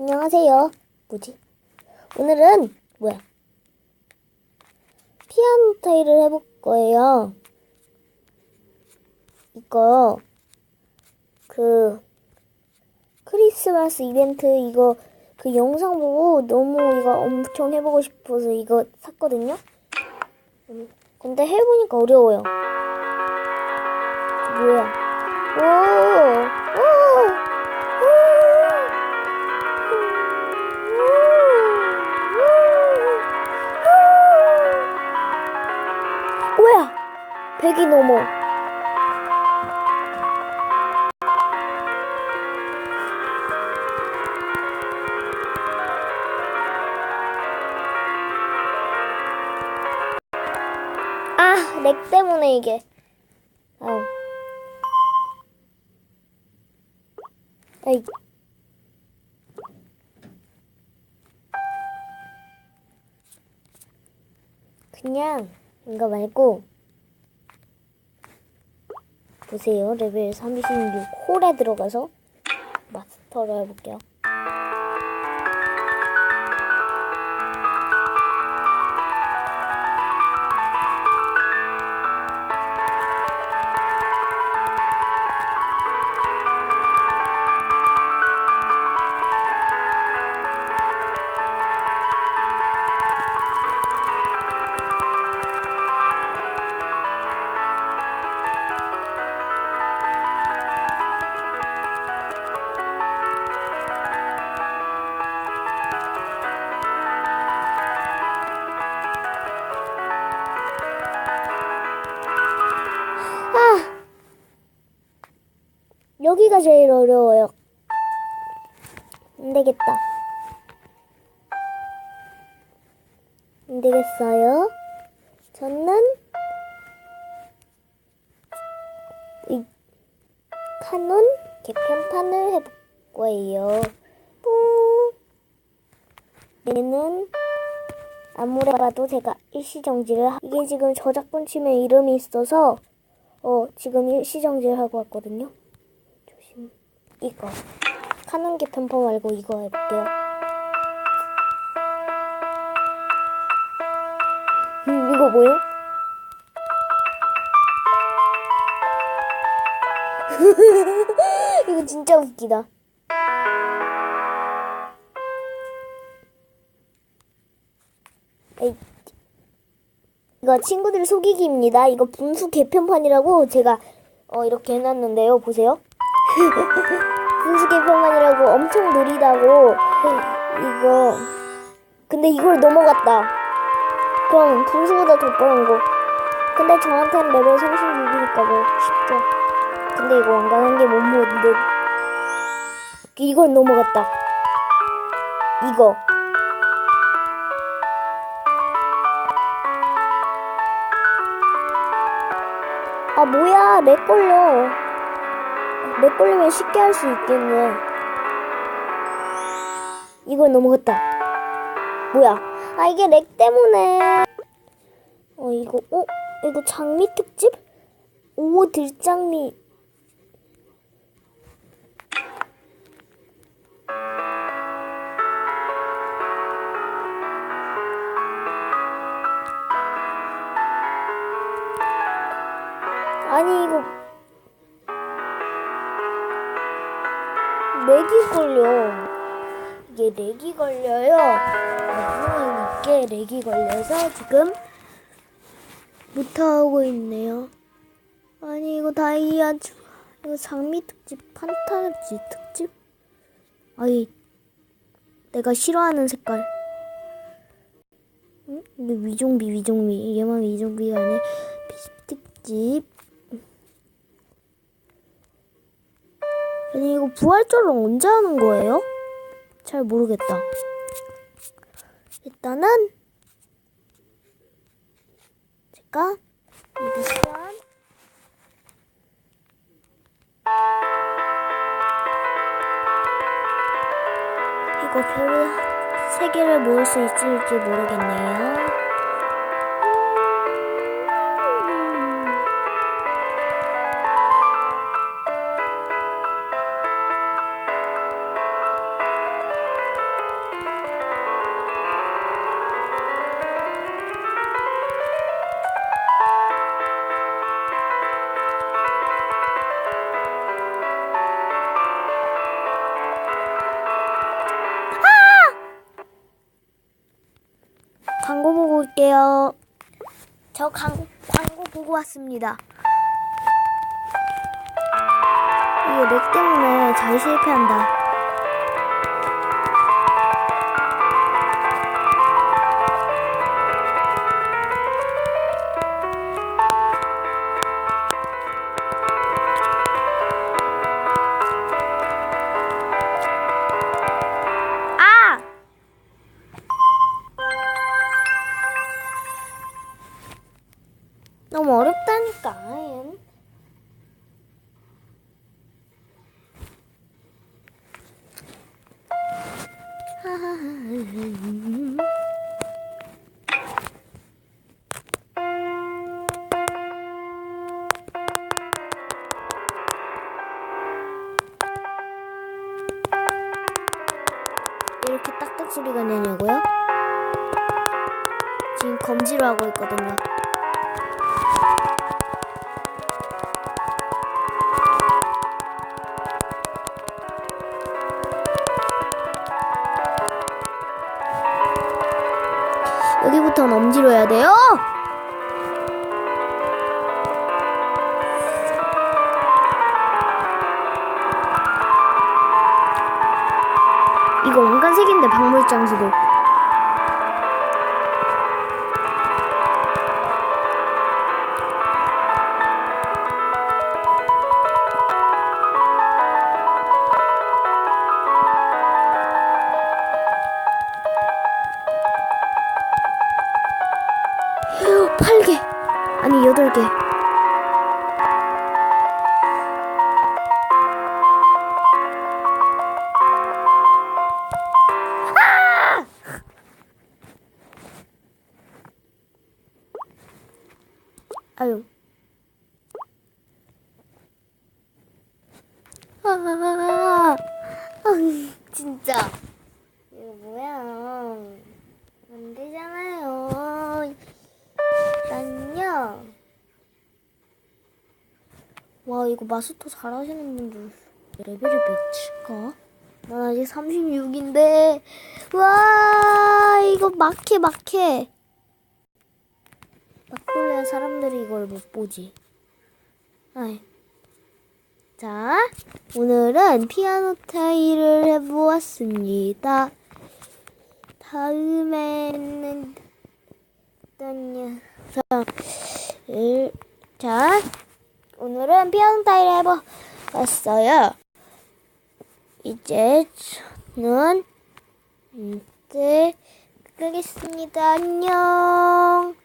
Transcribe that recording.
안녕하세요. 뭐지? 오늘은 뭐야? 피아노 타일을 해볼 거예요. 이거 그 크리스마스 이벤트 이거 그 영상 보고 너무 이거 엄청 해보고 싶어서 이거 샀거든요. 음, 근데 해보니까 어려워요. 뭐야? 오. 때문에 이게. 아우. 에이. 그냥 이거 말고 보세요. 레벨 36 홀에 들어가서 마스터를 해볼게요. 여기가 제일 어려워요. 안 되겠다. 안 되겠어요. 저는 이 카논 개편판을 해볼 거예요. 뿡. 얘는 아무리 봐도 제가 일시정지를 하... 이게 지금 저작권 침해 이름이 있어서 어, 지금 일시정지를 하고 왔거든요. 이거. 카논 개편판 말고 이거 해볼게요. 음, 이거 뭐요? 이거 진짜 웃기다. 에이. 이거 친구들 속이기입니다. 이거 분수 개편판이라고 제가 어, 이렇게 해놨는데요. 보세요. 분수 개편판이라고 엄청 느리다고 이거 근데 이걸 넘어갔다. 그럼 분수보다 더 빠른 거. 근데 저한테는 레벨 36이니까 뭐 쉽죠. 근데 이거 안 가는 게못 모는데 이걸 넘어갔다. 이거. 아 뭐야 렉 걸려 렉 걸리면 쉽게 할 수 있겠네. 이걸 넘어갔다. 뭐야? 아 이게 렉 때문에. 어 이거 어? 이거 장미 특집? 오 들장미. 아니 이거 렉이 걸려. 이게 렉이 걸려요. 이게 렉이 걸려서 지금 못하고 있네요. 아니 이거 다이아 주- 이거 장미 특집 판타지 특집? 아이 내가 싫어하는 색깔. 응? 근데 위종비 위종비. 얘만 위종비가 아니라 특집 아니 이거 부활절은 언제 하는 거예요? 잘 모르겠다. 일단은 제가 이 미션 이거 별세 개를 모을 수 있을지 모르겠네요. 올게요. 저 광고, 광고 보고 왔습니다. 이게 렉 때문에 잘 실패한다. 이렇게 딱딱 소리가 나냐고요? 지금 검지로 하고 있거든요. 여기부터는 엄지로 해야 돼요. 이거 왕관색인데 박물장수도. 아니 여덟 개 아유. 와, 이거 마스터 잘하시는 분들 레벨이 몇일까? 난 아직 36인데. 와, 이거 막해, 막해. 막 돌려야 사람들이 이걸 못 보지. 아이. 자, 오늘은 피아노 타일을 해보았습니다. 다음에는 어떤 자, 오늘은 피아노 타일을 해보았어요. 이제 저는 이제 끄겠습니다. 안녕.